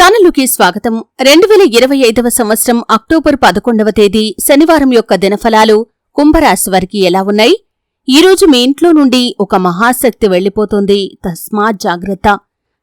ఛానల్లోకి స్వాగతం. రెండు వేల ఇరవై ఐదవ సంవత్సరం అక్టోబర్ పదకొండవ తేదీ శనివారం యొక్క దినఫలాలు కుంభరాశి వారికి ఎలా ఉన్నాయి? ఈరోజు మీ ఇంట్లో నుండి ఒక మహాశక్తి వెళ్ళిపోతుంది తస్మాత్ జాగ్రత్త.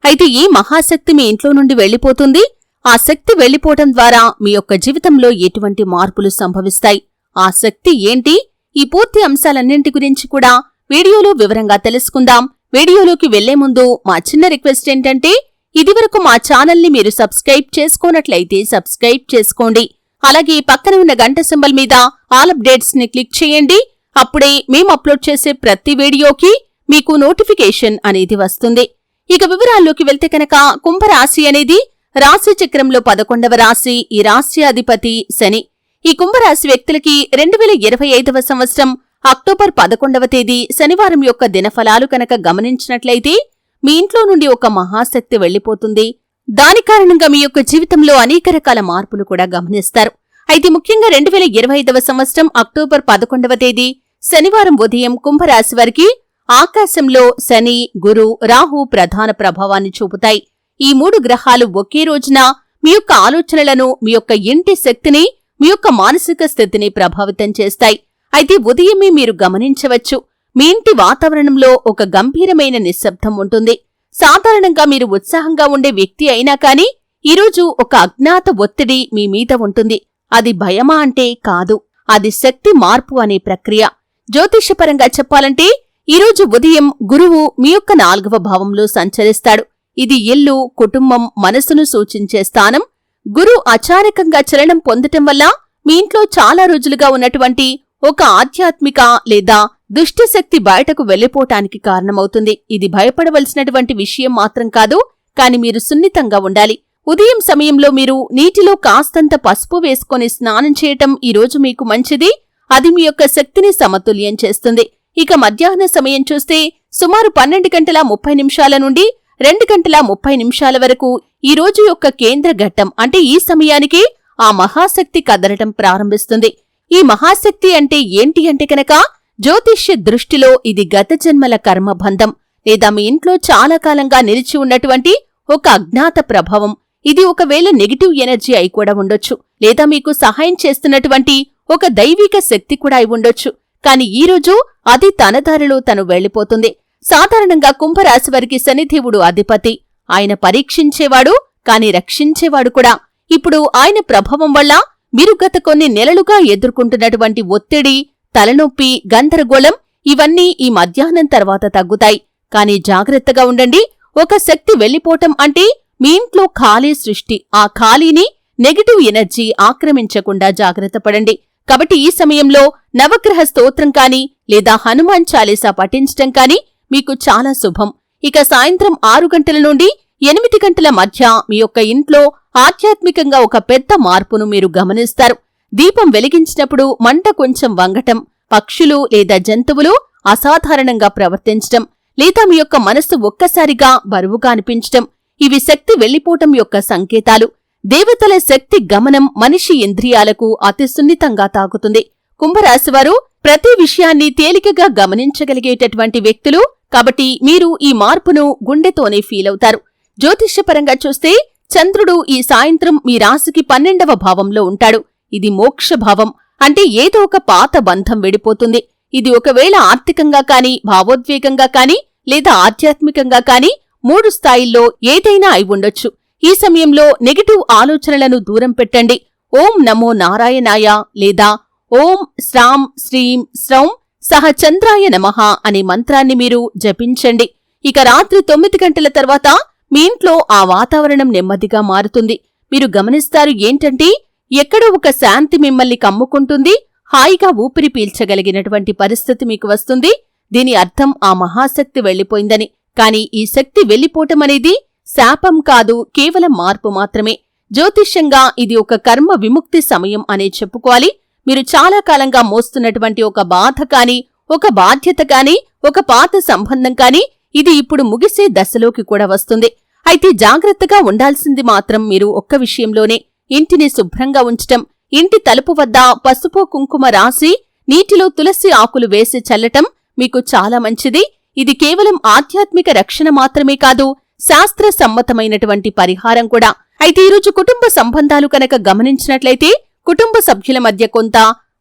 అయితే ఈ మహాశక్తి మీ ఇంట్లో నుండి వెళ్ళిపోతుంది ఆ శక్తి వెళ్ళిపోవటం ద్వారా మీ యొక్క జీవితంలో ఎటువంటి మార్పులు సంభవిస్తాయి? ఆ శక్తి ఏంటి? ఈ పూర్తి అంశాలన్నింటి గురించి కూడా వీడియోలో వివరంగా తెలుసుకుందాం. వీడియోలోకి వెళ్ళే ముందు మా చిన్న రిక్వెస్ట్ ఏంటంటే ఇదివరకు మా ఛానల్ని మీరు సబ్స్క్రైబ్ చేసుకోనట్లయితే సబ్స్క్రైబ్ చేసుకోండి. అలాగే పక్కన ఉన్న గంట సింబల్ మీద ఆల్ అప్డేట్స్ని క్లిక్ చేయండి. అప్పుడే మేము అప్లోడ్ చేసే ప్రతి వీడియోకి మీకు నోటిఫికేషన్ అనేది వస్తుంది. ఇక వివరాల్లోకి వెళ్తే కనుక కుంభరాశి అనేది రాశి చక్రంలో పదకొండవ రాశి ఈ రాశి అధిపతి శని. ఈ కుంభరాశి వ్యక్తులకి రెండు వేల ఇరవై ఐదవ సంవత్సరం అక్టోబర్ పదకొండవ తేదీ శనివారం యొక్క దినఫలాలు కనుక గమనించినట్లయితే మీ ఇంట్లో నుండి ఒక మహాశక్తి వెళ్ళిపోతుంది దాని కారణంగా మీ యొక్క జీవితంలో అనేక రకాల మార్పులు కూడా గమనిస్తారు. అయితే ముఖ్యంగా రెండు వేల ఇరవై ఐదవ సంవత్సరం అక్టోబర్ పదకొండవ తేదీ శనివారం ఉదయం కుంభరాశి వారికి ఆకాశంలో శని గురు రాహు ప్రధాన ప్రభావాన్ని చూపుతాయి. ఈ మూడు గ్రహాలు ఒకే రోజున మీ యొక్క ఆలోచనలను మీ యొక్క ఇంటి శక్తిని మీ యొక్క మానసిక స్థితిని ప్రభావితం చేస్తాయి. అయితే ఉదయమే మీరు గమనించవచ్చు. మీ ఇంటి వాతావరణంలో ఒక గంభీరమైన నిశ్శబ్దం ఉంటుంది. సాధారణంగా మీరు ఉత్సాహంగా ఉండే వ్యక్తి అయినా కానీ ఈరోజు ఒక అజ్ఞాత ఒత్తిడి మీ మీద ఉంటుంది. అది భయమా అంటే కాదు. అది శక్తి మార్పు అనే ప్రక్రియ. జ్యోతిషపరంగా చెప్పాలంటే ఈరోజు ఉదయం గురువు మీ యొక్క నాలుగవ భావంలో సంచరిస్తాడు. ఇది ఇల్లు కుటుంబం మనసును సూచించే స్థానం. గురు అచారకంగా చలనం పొందటం వల్ల మీ ఇంట్లో చాలా రోజులుగా ఉన్నటువంటి ఒక ఆధ్యాత్మిక లేదా దుష్టశక్తి బయటకు వెళ్ళిపోటానికి కారణమవుతుంది. ఇది భయపడవలసినటువంటి విషయం మాత్రం కాదు కాని మీరు సున్నితంగా ఉండాలి. ఉదయం సమయంలో మీరు నీటిలో కాస్తంత పసుపు వేసుకొని స్నానం చేయటం ఈ రోజు మీకు మంచిది. అది మీ యొక్క శక్తిని సమతుల్యం చేస్తుంది. ఇక మధ్యాహ్న సమయం చూస్తే సుమారు పన్నెండు గంటల ముప్పై నిమిషాల నుండి రెండు గంటల ముప్పై నిమిషాల వరకు ఈ రోజు యొక్క కేంద్ర ఘట్టం అంటే ఈ సమయానికి ఆ మహాశక్తి కదలటం ప్రారంభిస్తుంది. ఈ మహాశక్తి అంటే ఏంటి అంటే కనుక జ్యోతిష్య దృష్టిలో ఇది గత జన్మల కర్మబంధం. లేదా మీ ఇంట్లో చాలా కాలంగా నిలిచి ఉన్నటువంటి ఒక అజ్ఞాత ప్రభావం. ఇది ఒకవేళ నెగిటివ్ ఎనర్జీ అయి కూడా ఉండొచ్చు. లేదా మీకు సహాయం చేస్తున్నటువంటి ఒక దైవిక శక్తి కూడా అయి ఉండొచ్చు. కాని ఈరోజు అది తన దారిలో తను వెళ్ళిపోతుంది సాధారణంగా కుంభరాశి వారికి శనిదేవుడు అధిపతి. ఆయన పరీక్షించేవాడు కాని రక్షించేవాడు కూడా. ఇప్పుడు ఆయన ప్రభావం వల్ల మీరు గత కొన్ని నెలలుగా ఎదుర్కొంటున్నటువంటి ఒత్తిడి తలనొప్పి గందరగోళం ఇవన్నీ ఈ మధ్యాహ్నం తర్వాత తగ్గుతాయి. కాని జాగ్రత్తగా ఉండండి. ఒక శక్తి వెళ్ళిపోవటం అంటే మీ ఇంట్లో ఖాళీ సృష్టి. ఆ ఖాళీని నెగటివ్ ఎనర్జీ ఆక్రమించకుండా జాగ్రత్త పడండి. కాబట్టి ఈ సమయంలో నవగ్రహ స్తోత్రం కానీ లేదా హనుమాన్ చాలీసా పఠించటం కానీ మీకు చాలా శుభం. ఇక సాయంత్రం ఆరు గంటల నుండి ఎనిమిది గంటల మధ్య మీ యొక్క ఇంట్లో ఆధ్యాత్మికంగా ఒక పెద్ద మార్పును మీరు గమనిస్తారు. దీపం వెలిగించినప్పుడు మంట కొంచెం వంగటం పక్షులు లేదా జంతువులు అసాధారణంగా ప్రవర్తించటం లేదా మీ యొక్క మనస్సు ఒక్కసారిగా బరువుగా అనిపించటం. ఇవి శక్తి వెళ్ళిపోవటం యొక్క సంకేతాలు. దేవతల శక్తి గమనం మనిషి ఇంద్రియాలకు అతి సున్నితంగా తాకుతుంది. కుంభరాశివారు ప్రతి విషయాన్ని తేలికగా గమనించగలిగేటటువంటి వ్యక్తులు కాబట్టి మీరు ఈ మార్పును గుండెతోనే ఫీలవుతారు జ్యోతిష్యపరంగా చూస్తే చంద్రుడు ఈ సాయంత్రం మీ రాశికి పన్నెండవ భావంలో ఉంటాడు. ఇది మోక్షభావం. అంటే ఏదో ఒక పాత బంధం విడిపోతుంది. ఇది ఒకవేళ ఆర్థికంగా కాని భావోద్వేగంగా కాని లేదా ఆధ్యాత్మికంగా కాని మూడు స్థాయిల్లో ఏదైనా అయి ఉండొచ్చు. ఈ సమయంలో నెగటివ్ ఆలోచనలను దూరం పెట్టండి. ఓం నమో నారాయణాయ లేదా ఓం శ్రాం శ్రీం శ్రౌం సహ చంద్రాయ నమః అనే మంత్రాన్ని మీరు జపించండి. ఇక రాత్రి తొమ్మిది గంటల తర్వాత మీ ఇంట్లో ఆ వాతావరణం నెమ్మదిగా మారుతుంది. మీరు గమనిస్తారు ఏంటంటే ఎక్కడో ఒక శాంతి మిమ్మల్ని కమ్ముకుంటుంది హాయిగా ఊపిరి పీల్చగలిగినటువంటి పరిస్థితి మీకు వస్తుంది. దీని అర్థం ఆ మహాశక్తి వెళ్ళిపోయిందని కాని ఈ శక్తి వెళ్ళిపోవటమనేది శాపం కాదు కేవలం మార్పు మాత్రమే. జ్యోతిష్యంగా ఇది ఒక కర్మ విముక్తి సమయం అనే చెప్పుకోవాలి. మీరు చాలా కాలంగా మోస్తున్నటువంటి ఒక బాధ కాని ఒక బాధ్యత కాని ఒక పాత సంబంధం కాని ఇది ఇప్పుడు ముగిసే దశలోకి కూడా వస్తుంది. అయితే జాగ్రత్తగా ఉండాల్సింది మాత్రం మీరు ఒక్క విషయంలోనే. ఇంటిని శుభ్రంగా ఉంచటం ఇంటి తలుపు వద్ద పసుపు కుంకుమ రాసి నీటిలో తులసి ఆకులు వేసి చల్లటం మీకు చాలా మంచిది. ఇది కేవలం ఆధ్యాత్మిక రక్షణ మాత్రమే కాదు శాస్త్ర సమ్మతమైనటువంటి పరిహారం కూడా. అయితే ఈరోజు కుటుంబ సంబంధాలు కనుక గమనించినట్లయితే కుటుంబ సభ్యుల మధ్య కొంత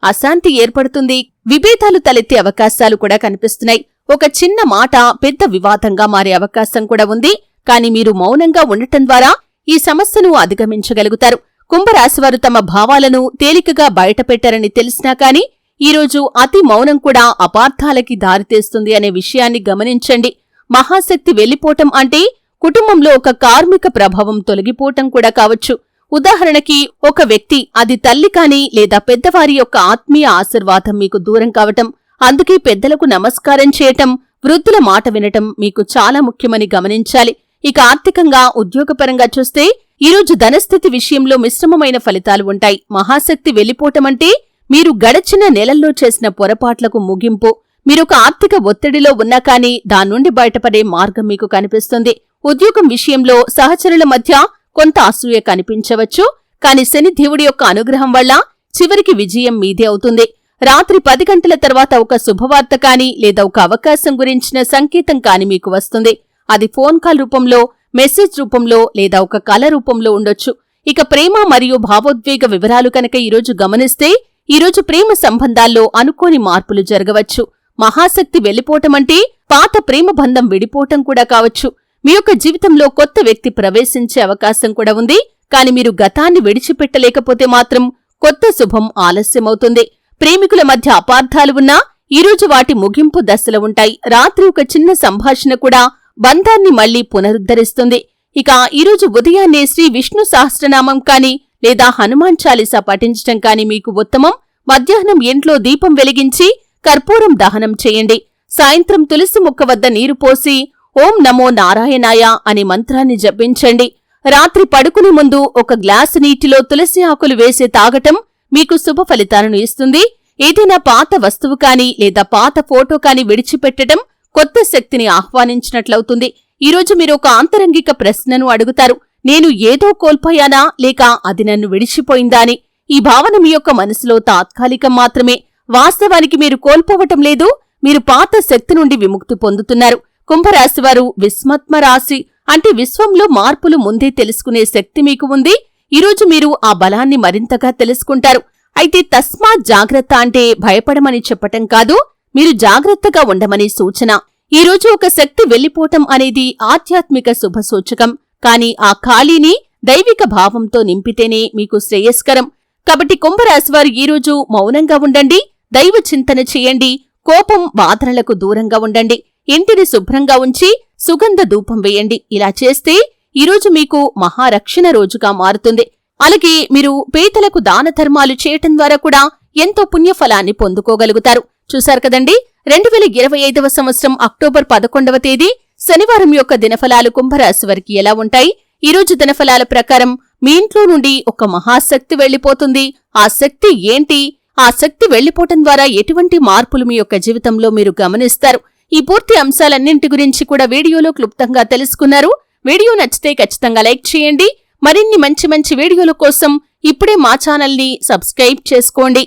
అశాంతి ఏర్పడుతుంది. విభేదాలు తలెత్తే అవకాశాలు కూడా కనిపిస్తున్నాయి. ఒక చిన్న మాట పెద్ద వివాదంగా మారే అవకాశం కూడా ఉంది. కానీ మీరు మౌనంగా ఉండటం ద్వారా ఈ సమస్యను అధిగమించగలుగుతారు. కుంభరాశివారు తమ భావాలను తేలికగా బయటపెట్టారని తెలిసినా కాని ఈరోజు అతి మౌనం కూడా అపార్థాలకి దారితీస్తుంది అనే విషయాన్ని గమనించండి. మహాశక్తి వెళ్ళిపోవటం అంటే కుటుంబంలో ఒక కార్మిక ప్రభావం తొలగిపోవటం కూడా కావచ్చు. ఉదాహరణకి ఒక వ్యక్తి అది తల్లి కాని లేదా పెద్దవారి యొక్క ఆత్మీయ ఆశీర్వాదం మీకు దూరం కావటం అందుకే పెద్దలకు నమస్కారం చేయటం వృద్ధుల మాట వినటం మీకు చాలా ముఖ్యమని గమనించాలి. ఇక ఆర్థికంగా ఉద్యోగపరంగా చూస్తే ఈరోజు ధనస్థితి విషయంలో మిశ్రమమైన ఫలితాలు ఉంటాయి. మహాశక్తి వెళ్ళిపోవటమంటే మీరు గడచిన నెలల్లో చేసిన పొరపాట్లకు ముగింపు. మీరొక ఆర్థిక ఒత్తిడిలో ఉన్నా కానీ దాని నుండి బయటపడే మార్గం మీకు కనిపిస్తుంది. ఉద్యోగం విషయంలో సహచరుల మధ్య కొంత అసూయ కనిపించవచ్చు. కాని శని దేవుడి యొక్క అనుగ్రహం వల్ల చివరికి విజయం మీదే అవుతుంది. రాత్రి పది గంటల తర్వాత ఒక శుభవార్త కాని లేదా ఒక అవకాశం గురించిన సంకేతం కాని మీకు వస్తుంది. అది ఫోన్ కాల్ రూపంలో మెసేజ్ రూపంలో లేదా ఒక కళ రూపంలో ఉండొచ్చు. ఇక ప్రేమ మరియు భావోద్వేగ వివరాలు కనుక ఈరోజు గమనిస్తే ఈరోజు ప్రేమ సంబంధాల్లో అనుకోని మార్పులు జరగవచ్చు. మహాశక్తి వెళ్ళిపోవటమంటే పాత ప్రేమ బంధం విడిపోవటం కూడా కావచ్చు. మీ యొక్క జీవితంలో కొత్త వ్యక్తి ప్రవేశించే అవకాశం కూడా ఉంది. కాని మీరు గతాన్ని విడిచిపెట్టలేకపోతే మాత్రం కొత్త శుభం ఆలస్యమవుతుంది. ప్రేమికుల మధ్య అపార్థాలు ఉన్నా ఈరోజు వాటి ముగింపు దశలు ఉంటాయి. రాత్రి ఒక చిన్న సంభాషణ కూడా బంధాన్ని మళ్ళీ పునరుద్ధరిస్తుంది. ఇక ఈరోజు ఉదయాన్నే శ్రీ విష్ణు సహస్రనామం కాని లేదా హనుమాన్ చాలీసా పఠించటం కాని మీకు ఉత్తమం. మధ్యాహ్నం ఇంట్లో దీపం వెలిగించి కర్పూరం దహనం చేయండి. సాయంత్రం తులసి ముక్క వద్ద నీరు పోసి ఓం నమో నారాయణాయ అనే మంత్రాన్ని జపించండి. రాత్రి పడుకునే ముందు ఒక గ్లాసు నీటిలో తులసి ఆకులు వేసి తాగటం మీకు శుభ ఫలితాలను ఇస్తుంది. ఏదైనా పాత వస్తువు కాని లేదా పాత ఫోటో కాని విడిచిపెట్టడం కొత్త శక్తిని ఆహ్వానించినట్లవుతుంది. ఈరోజు మీరు ఒక ఆంతరంగిక ప్రశ్నను అడుగుతారు. నేను ఏదో కోల్పోయానా? లేక అది నన్ను విడిచిపోయిందా అని. ఈ భావన మీ యొక్క మనసులో తాత్కాలికం మాత్రమే. వాస్తవానికి మీరు కోల్పోవటం లేదు. మీరు పాత శక్తి నుండి విముక్తి పొందుతున్నారు. కుంభరాశివారు విస్మత్మ రాశి. అంటే విశ్వంలో మార్పులు ముందే తెలుసుకునే శక్తి మీకు ఉంది. ఈరోజు మీరు ఆ బలాన్ని మరింతగా తెలుసుకుంటారు. అయితే తస్మాత్ జాగ్రత్త అంటే భయపడమని చెప్పటం కాదు. మీరు జాగ్రత్తగా ఉండమని సూచన. ఈరోజు ఒక శక్తి వెళ్ళిపోవటం అనేది ఆధ్యాత్మిక శుభసూచకం కాని ఆ ఖాళీని దైవిక భావంతో నింపితేనే మీకు శ్రేయస్కరం. కాబట్టి కుంభరాశివారు ఈరోజు మౌనంగా ఉండండి దైవ చింతన చేయండి కోపం బాధనలకు దూరంగా ఉండండి ఇంటిని శుభ్రంగా ఉంచి సుగంధ ధూపం వేయండి. ఇలా చేస్తే ఈరోజు మీకు మహారక్షణ రోజుగా మారుతుంది. అలాగే మీరు పేదలకు దాన ధర్మాలు చేయటం ద్వారా కూడా ఎంతో పుణ్యఫలాన్ని పొందుకోగలుగుతారు. చూశారు కదండి? రెండు వేల ఇరవై ఐదవ సంవత్సరం అక్టోబర్ పదకొండవ తేదీ శనివారం యొక్క దినఫలాలు కుంభరాశి వారికి ఎలా ఉంటాయి? ఈరోజు దినఫలాల ప్రకారం మీ ఇంట్లో నుండి ఒక మహాశక్తి వెళ్ళిపోతుంది ఆ శక్తి ఏంటి? ఆ శక్తి వెళ్ళిపోవటం ద్వారా ఎటువంటి మార్పులు మీ యొక్క జీవితంలో మీరు గమనిస్తారు? ఈ పూర్తి అంశాలన్నింటి గురించి కూడా వీడియోలో క్లుప్తంగా తెలుసుకున్నారు. వీడియో నచ్చితే ఖచ్చితంగా లైక్ చేయండి. మరిన్ని మంచి మంచి వీడియోల కోసం ఇప్పుడే మా ఛానల్ని సబ్స్క్రైబ్ చేసుకోండి.